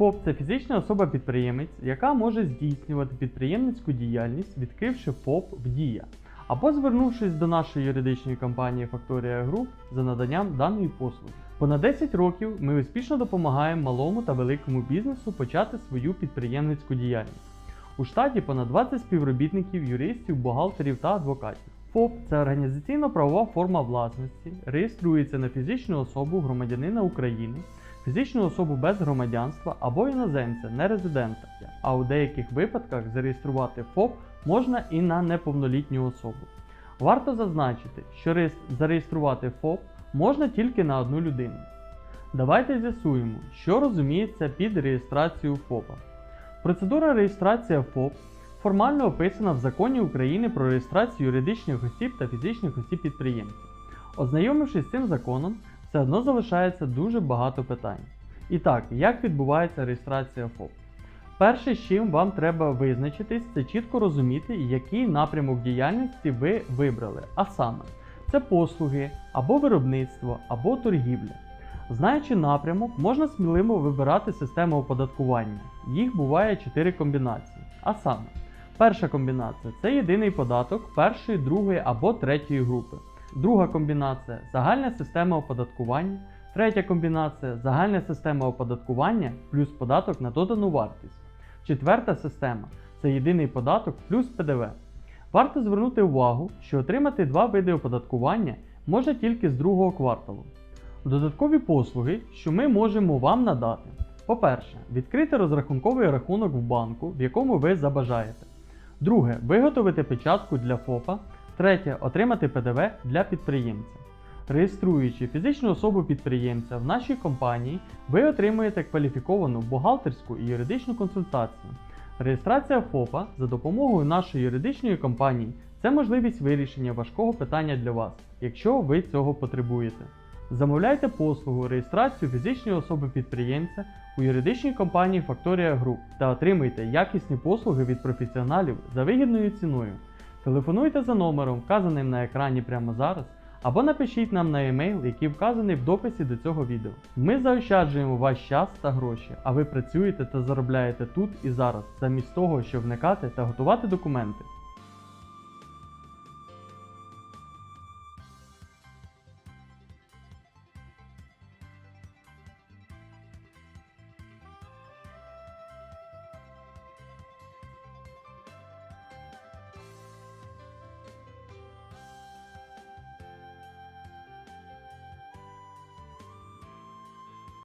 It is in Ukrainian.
ФОП це фізична особа-підприємець, яка може здійснювати підприємницьку діяльність, відкривши ФОП в Дія, або звернувшись до нашої юридичної компанії Факторія Груп за наданням даної послуги. Понад 10 років ми успішно допомагаємо малому та великому бізнесу почати свою підприємницьку діяльність. У штаті понад 20 співробітників, юристів, бухгалтерів та адвокатів. ФОП це організаційно-правова форма власності, реєструється на фізичну особу громадянина України, фізичну особу без громадянства або іноземця, нерезидента. А у деяких випадках зареєструвати ФОП можна і на неповнолітню особу. Варто зазначити, що зареєструвати ФОП можна тільки на одну людину. Давайте з'ясуємо, що розуміється під реєстрацією ФОПа. Процедура реєстрації ФОП формально описана в Законі України про реєстрацію юридичних осіб та фізичних осіб підприємців. Ознайомившись з цим законом, все одно залишається дуже багато питань. І так, як відбувається реєстрація ФОП? Перше, з чим вам треба визначитись, це чітко розуміти, який напрямок діяльності ви вибрали. А саме, це послуги, або виробництво, або торгівля. Знаючи напрямок, можна сміливо вибирати систему оподаткування. Їх буває 4 комбінації. А саме, перша комбінація це єдиний податок першої, другої або третьої групи. Друга комбінація загальна система оподаткування. Третя комбінація загальна система оподаткування плюс податок на додану вартість. Четверта система це єдиний податок плюс ПДВ. Варто звернути увагу, що отримати два види оподаткування можна тільки з другого кварталу. Додаткові послуги, що ми можемо вам надати. По-перше, відкрити розрахунковий рахунок в банку, в якому ви забажаєте. Друге, виготовити печатку для ФОПа. Третє, отримати ПДВ для підприємця. Реєструючи фізичну особу підприємця в нашій компанії, ви отримуєте кваліфіковану бухгалтерську і юридичну консультацію. Реєстрація ФОПа за допомогою нашої юридичної компанії це можливість вирішення важкого питання для вас, якщо ви цього потребуєте. Замовляйте послугу реєстрацію фізичної особи підприємця у юридичній компанії Factoria Group та отримуйте якісні послуги від професіоналів за вигідною ціною. Телефонуйте за номером, вказаним на екрані прямо зараз, або напишіть нам на емейл, який вказаний в дописі до цього відео. Ми заощаджуємо ваш час та гроші, а ви працюєте та заробляєте тут і зараз, замість того, щоб вникати та готувати документи.